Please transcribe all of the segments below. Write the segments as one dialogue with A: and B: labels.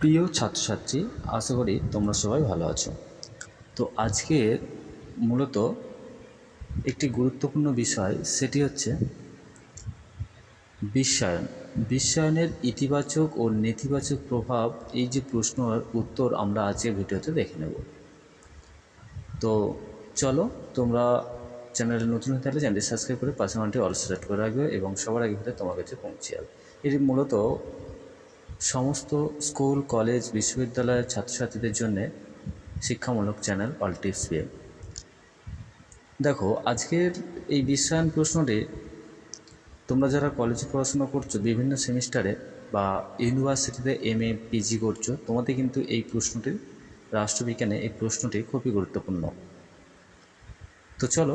A: প্রিয় ছাত্রছাত্রী, আশা করি তোমরা সবাই ভালো আছো। তো আজকে মূলত একটি গুরুত্বপূর্ণ বিষয়, সেটি হচ্ছে বিশ্বায়ন। বিশ্বায়নের ইতিবাচক ও নেতিবাচক প্রভাব, এই যে প্রশ্নের উত্তর আমরা আজকের ভিডিওতে দেখে নেব। তো চলো, তোমরা চ্যানেলে নতুন হতে হলে চ্যানেলটি সাবস্ক্রাইব করে পাশে মানটি অল সিলেক্ট করে রাখবে এবং সবার আগে তোমার কাছে পৌঁছে যাবে। এটি মূলত সমস্ত স্কুল, কলেজ, বিশ্ববিদ্যালয়ের ছাত্রছাত্রীদের জন্যে শিক্ষামূলক চ্যানেল অল টিপস বিএম দেখো, আজকের এই বিশ্বায়ন প্রশ্নটি তোমরা যারা কলেজে পড়াশোনা করছ, বিভিন্ন সেমিস্টারে বা ইউনিভার্সিটিতে এম এ পিজি করছ, তোমাদের কিন্তু এই প্রশ্নটির, রাষ্ট্রবিজ্ঞানে এই প্রশ্নটি খুবই গুরুত্বপূর্ণ। তো চলো,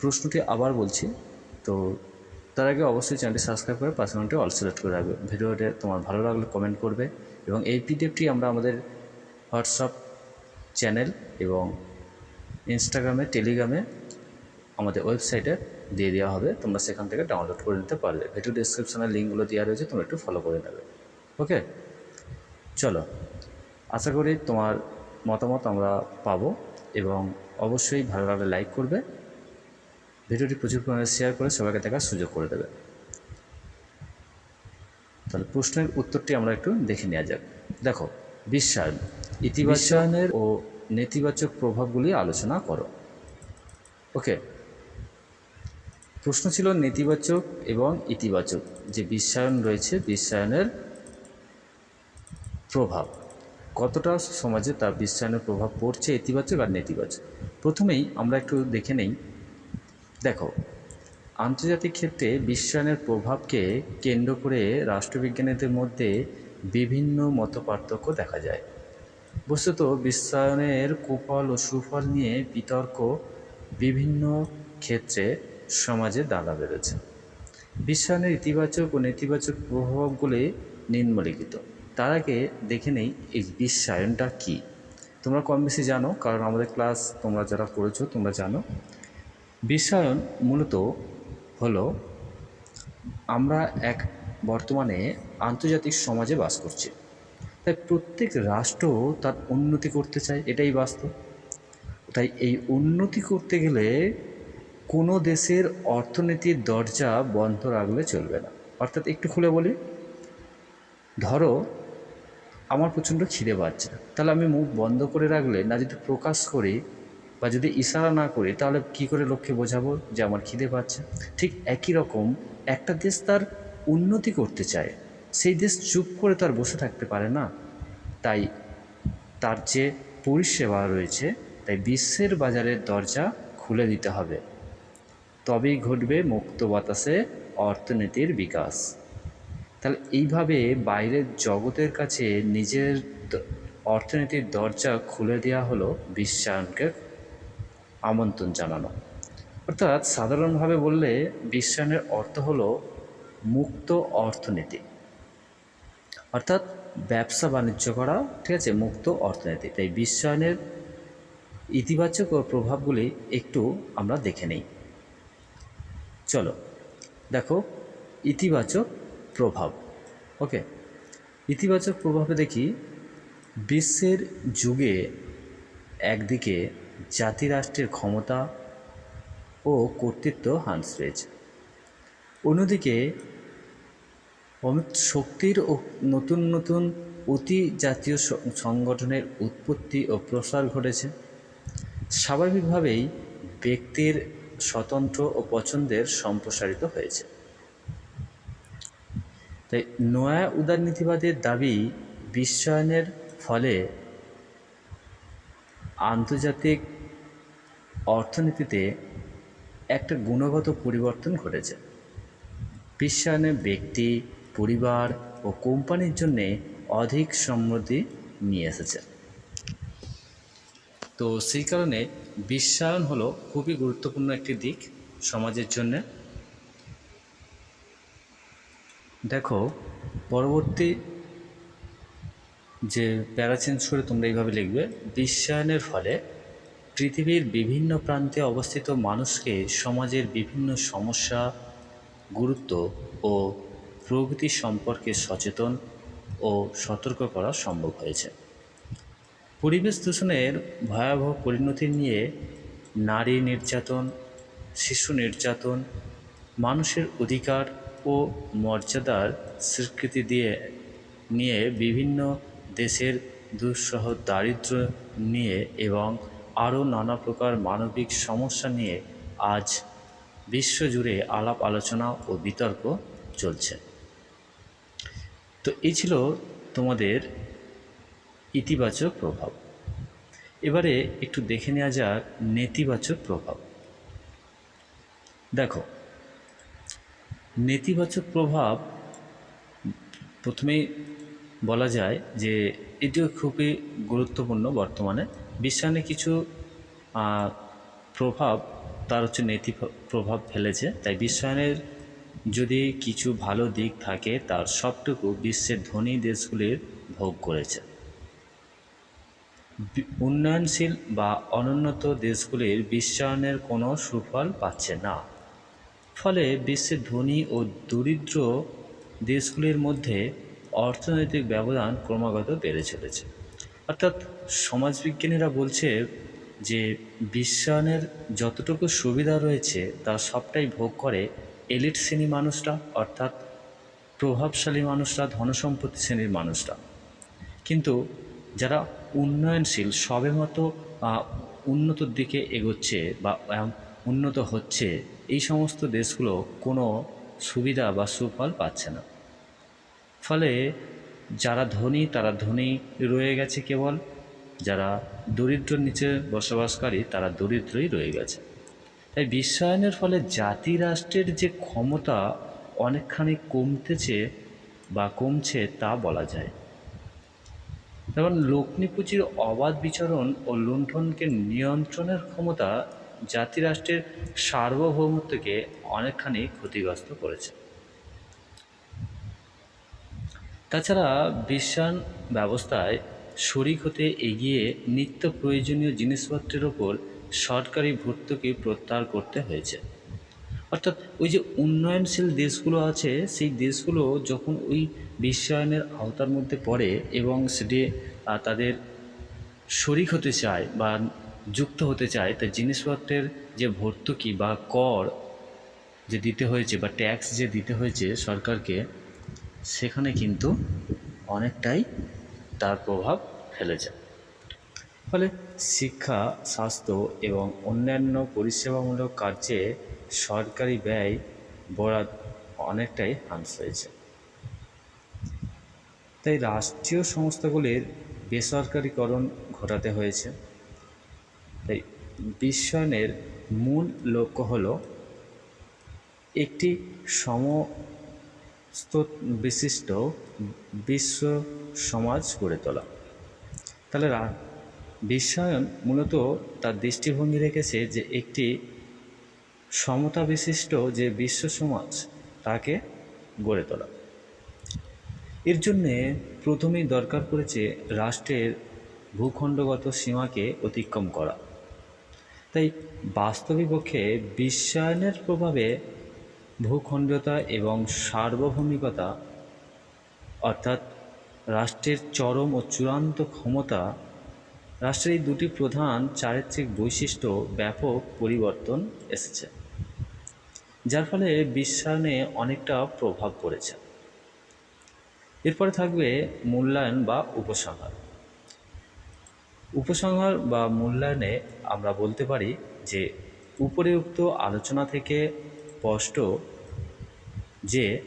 A: প্রশ্নটি আবার বলছি। তো তার আগে অবশ্যই চ্যানেলটি সাবস্ক্রাইব করে পার্সোনালটি অল সিলেক্ট করে রাখবে। ভিডিওটি তোমার ভালো লাগলে কমেন্ট করবে এবং এই পিডিএফটি আমরা আমাদের হোয়াটসঅ্যাপ চ্যানেল এবং ইনস্টাগ্রামে, টেলিগ্রামে আমাদের ওয়েবসাইটে দিয়ে দেওয়া হবে। তোমরা সেখান থেকে ডাউনলোড করে নিতে পারবে ভিডিও ডিসক্রিপশনে লিঙ্কগুলো দেওয়া রয়েছে, তোমরা একটু ফলো করে নেবে। ওকে চলো। আশা করি তোমার মতামত আমরা পাবো এবং অবশ্যই ভালো লাগলে লাইক করবে। ভিডিওটি প্রচুর পরিমাণে শেয়ার করে সবাইকে দেখার সুযোগ করে দেবে। তাহলে প্রশ্নের উত্তরটি আমরা একটু দেখে নেওয়া যাক। দেখো বিশ্বায়ন ইতিবাচনের ও নেতিবাচক প্রভাবগুলি আলোচনা করো। ওকে প্রশ্ন ছিল নেতিবাচক এবং ইতিবাচক যে বিশ্বায়ন রয়েছে বিশ্বায়নের প্রভাব। কতটা সমাজে তার বিশ্বায়নের প্রভাব পড়ছে ইতিবাচক আর নেতিবাচক? প্রথমেই আমরা একটু দেখে নেই দেখো, আন্তর্জাতিক ক্ষেত্রে বিশ্বায়নের প্রভাবকে কেন্দ্র করে রাষ্ট্রবিজ্ঞানীদের মধ্যে বিভিন্ন মতপার্থক্য দেখা যায়। বস্তুত বিশ্বায়নের কুফল ও সুফল নিয়ে বিতর্ক বিভিন্ন ক্ষেত্রে সমাজে দাঁড়া বেড়েছে। বিশ্বায়নের ইতিবাচক ও নেতিবাচক প্রভাবগুলি নিম্নলিখিত। তার আগে দেখে নেই এই বিশ্বায়নটা কী। তোমরা কম বেশি জানো, কারণ আমাদের ক্লাস তোমরা যারা করেছ তোমরা জানো। বিশ্বায়ন মূলত হলো আমরা এক বর্তমানে আন্তর্জাতিক সমাজে বাস করছি। তাই প্রত্যেক রাষ্ট্র তার উন্নতি করতে চায়, এটাই বাস্তব। তাই এই উন্নতি করতে গেলে কোনো দেশের অর্থনীতির দরজা বন্ধ রাখলে চলবে না। অর্থাৎ একটু খুলে বলি, ধরো আমার প্রচণ্ড খিদে পাচ্ছে, তাহলে আমি মুখ বন্ধ করে রাখলে না যদি প্রকাশ করি বা যদি ইশারা না করি, তাহলে কি করে লোককে বোঝাবো যে আমার খিদে পাচ্ছে? ঠিক একই রকম একটা দেশ তার উন্নতি করতে চায়, সেই দেশ চুপ করে তার বসে থাকতে পারে না। তাই তার যে পরিষেবা রয়েছে, তাই বিশ্বের বাজারের দরজা খুলে দিতে হবে। তবেই ঘটবে মুক্ত বাতাসে অর্থনীতির বিকাশ। তাহলে এইভাবে বাইরের জগতের কাছে নিজের অর্থনীতির দরজা খুলে দেওয়া হলো বিশ্বায়নকে আমন্ত্রণ জানানো। অর্থাৎ সাধারণভাবে বললে বিশ্বায়নের অর্থ হলো মুক্ত অর্থনীতি। অর্থাৎ ব্যবসা বাণিজ্য করা, ঠিক আছে, মুক্ত অর্থনীতি। তাই বিশ্বায়নের ইতিবাচক প্রভাবগুলি একটু আমরা দেখে নেই। চলো, দেখো, ইতিবাচক প্রভাব। ওকে, ইতিবাচক প্রভাবে দেখি, বিশ্বের যুগে একদিকে জাতিরাষ্ট্রের ক্ষমতা ও কর্তৃত্ব পেয়েছে অন্যদিকে, অমিত শক্তির ও নতুন নতুন অতি জাতীয় সংগঠনের উৎপত্তি ও প্রসার ঘটেছে। স্বাভাবিকভাবেই ব্যক্তির স্বতন্ত্র ও পছন্দের সম্প্রসারিত হয়েছে। তাই নয়া উদারনীতিবাদের দাবি বিশ্বায়নের ফলে আন্তর্জাতিক অর্থনীতিতে একটা গুণগত পরিবর্তন ঘটেছে। বিশ্বায়নে ব্যক্তি, পরিবার ও কোম্পানির জন্যে অধিক সমৃদ্ধি নিয়ে এসেছে। তো সেই কারণে বিশ্বায়ন হলো খুবই গুরুত্বপূর্ণ একটি দিক সমাজের জন্যে। দেখো, পরবর্তী যে প্যারা চেঞ্জ করে তোমরা এইভাবে লিখবে, বিশ্বায়নের ফলে পৃথিবীর বিভিন্ন প্রান্তে অবস্থিত মানুষকে সমাজের বিভিন্ন সমস্যা, গুরুত্ব ও প্রগতি সম্পর্কে সচেতন ও সতর্ক করা সম্ভব হয়েছে। পরিবেশ দূষণের ভয়াবহ পরিণতি নিয়ে নারী নির্যাতন, শিশু নির্যাতন, মানুষের অধিকার ও মর্যাদার স্বীকৃতি দিয়ে নিয়ে বিভিন্ন দেশের দুঃসহ দারিদ্র্য নিয়ে এবং আরও নানা প্রকার মানবিক সমস্যা নিয়ে আজ বিশ্বজুড়ে আলাপ, আলোচনা ও বিতর্ক চলছে। তো এই ছিল তোমাদের ইতিবাচক প্রভাব। এবারে একটু দেখে নেওয়া যাক নেতিবাচক প্রভাব। দেখো, নেতিবাচক প্রভাব প্রথমেই বলা যায় যে এটিও খুবই গুরুত্বপূর্ণ বর্তমানে। বিশ্বায়নে কিছু প্রভাব, তার হচ্ছে নেতি প্রভাব ফেলেছে। তাই বিশ্বায়নের যদি কিছু ভালো দিক থাকে, তার সবটুকু বিশ্বের ধনী দেশগুলির ভোগ করেছে। উন্নয়নশীল বা অনুন্নত দেশগুলির বিশ্বায়নের কোনো সুফল পাচ্ছে না। ফলে বিশ্বের ধনী ও দরিদ্র দেশগুলির মধ্যে অর্থনৈতিক ব্যবধান ক্রমাগত বেড়ে চলেছে। অর্থাৎ সমাজবিজ্ঞানীরা বলছে যে বিশ্বায়নের যতটুকু সুবিধা রয়েছে তা সবটাই ভোগ করে এলিট শ্রেণি মানুষরা অর্থাৎ প্রভাবশালী মানুষরা ধনসম্পত্তি শ্রেণির মানুষরা। কিন্তু যারা উন্নয়নশীল সবেমতো আহ, উন্নতর দিকে এগোচ্ছে বা উন্নত হচ্ছে এই সমস্ত দেশগুলো কোনো সুবিধা বা সুফল পাচ্ছে না। ফলে যারা ধনী, তারা ধনী রয়ে গেছে কেবল। যারা দরিদ্রর নিচে বসবাসকারী, তারা দরিদ্রই রয়ে গেছে। তাই বিশ্বায়নের ফলে জাতি রাষ্ট্রের যে ক্ষমতা অনেকখানি কমতেছে বা কমছে তা বলা যায়। যেমন লগ্নিপুঁজির অবাধ বিচরণ ও লুণ্ঠনকে নিয়ন্ত্রণের ক্ষমতা জাতিরাষ্ট্রের সার্বভৌমত্বকে অনেকখানি ক্ষতিগ্রস্ত করেছে। তাছাড়া বিশ্বায়ন ব্যবস্থায় শরিক হতে এগিয়ে নিত্য প্রয়োজনীয় জিনিসপত্রের ওপর সরকারি ভর্তুকি প্রত্যাহার করতে হয়েছে। অর্থাৎ ওই যে উন্নয়নশীল দেশগুলো আছে, সেই দেশগুলো যখন ওই বিশ্বায়নের আওতার মধ্যে পড়ে এবং সেটি তাদের শরিক হতে চায় বা যুক্ত হতে চায় তা জিনিসপত্রের যে ভর্তুকি বা কর যে দিতে হয়েছে বা ট্যাক্স যে দিতে হয়েছে সরকারকে সেখানে কিন্তু অনেকটাই তার প্রভাব ফেলেছে। ফলে শিক্ষা, স্বাস্থ্য এবং অন্যান্য পরিষেবামূলক কার্যে সরকারি ব্যয় বরাদ অনেকটাই হ্রাস হয়েছে তাই রাষ্ট্রীয় সংস্থাগুলির বেসরকারীকরণ ঘটাতে হয়েছে। তাই বিশ্বায়নের মূল লক্ষ্য হল একটি সমস্ত বিশিষ্ট বিশ্ব সমাজ গড়ে তোলা। তাহলে বিশ্বায়ন মূলত তার দৃষ্টিভঙ্গি রেখেছে যে একটি সমতা বিশিষ্ট যে বিশ্ব সমাজ, তাকে গড়ে তোলা। এর জন্যে প্রথমেই দরকার পড়েছে রাষ্ট্রের ভূখণ্ডগত সীমাকে অতিক্রম করা। তাই বাস্তবিক পক্ষে বিশ্বায়নের প্রভাবে ভূখণ্ডতা এবং সার্বভৌমিকতা, অর্থাৎ রাষ্ট্রের চরম ও চূড়ান্ত ক্ষমতা, রাষ্ট্রের এই দুটি প্রধান চারিত্রিক বৈশিষ্ট্য ব্যাপক পরিবর্তন এসেছে, যার ফলে বিশ্বায়নে অনেকটা প্রভাব পড়েছে। এরপরে থাকবে মূল্যায়ন বা উপসংহার। উপসংহার বা মূল্যায়নে আমরা বলতে পারি যে, উপরিউক্ত আলোচনা থেকে স্পষ্ট যে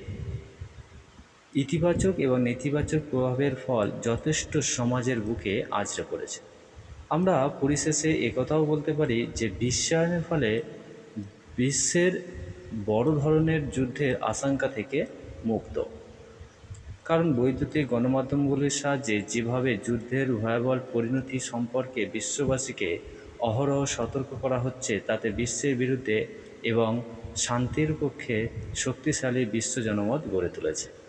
A: ইতিবাচক এবং নেতিবাচক প্রভাবের ফল যথেষ্ট সমাজের বুকে আছড়ে পড়েছে। আমরা পরিশেষে একথাও বলতে পারি যে বিশ্বায়নের ফলে বিশ্বের বড় ধরনের যুদ্ধের আশঙ্কা থেকে মুক্ত। কারণ বৈদ্যুতিক গণমাধ্যমগুলির সাহায্যে যেভাবে যুদ্ধের ভয়াবহ পরিণতি সম্পর্কে বিশ্ববাসীকে অহরহ সতর্ক করা হচ্ছে, তাতে বিশ্বের বিরুদ্ধে এবং শান্তির পক্ষে শক্তিশালী বিশ্ব জনমত গড়ে তুলেছে।